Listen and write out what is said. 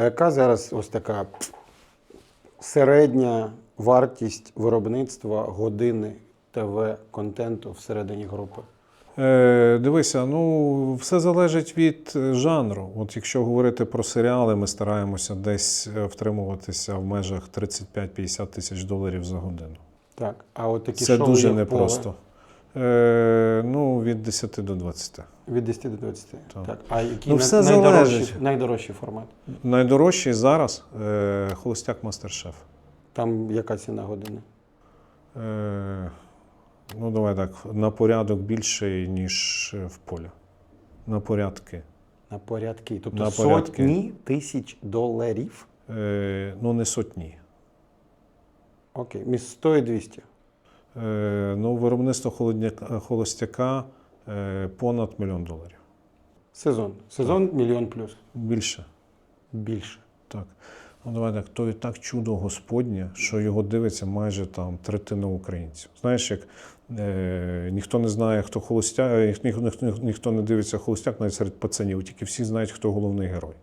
А яка зараз ось така середня вартість виробництва години ТВ-контенту всередині групи? Е, дивися, ну все залежить від жанру. От якщо говорити про серіали, ми стараємося десь е, втримуватися в межах 35-50 тисяч доларів за годину. Так. А от такі Це шоу, дуже непросто. Е, від 10 до 20. Від 10 до 20. Так. Так. А який Ну, най- найдорожчий, найдорожчий формат? Найдорожчий зараз е, холостяк мастер-шеф. Там яка ціна години? Е, ну, давай так, на порядок більший, ніж е, в полі. На порядки. На порядки. Тобто На порядки. сотні тисяч доларів. Е, ну, не сотні. Окей, між 100 і 200. Е, ну, виробництво холостяка понад мільйон доларів. Сезон. Сезон мільйон плюс. Більше. Більше. Так. Ну, давай так, то і так чудо Господнє, що його дивиться майже там третина українців. Знаєш, як е, ніхто не знає, хто холостяк, ні, ні, ні, ніхто не дивиться холостяк навіть серед пацанів, тільки всі знають, хто головний герой.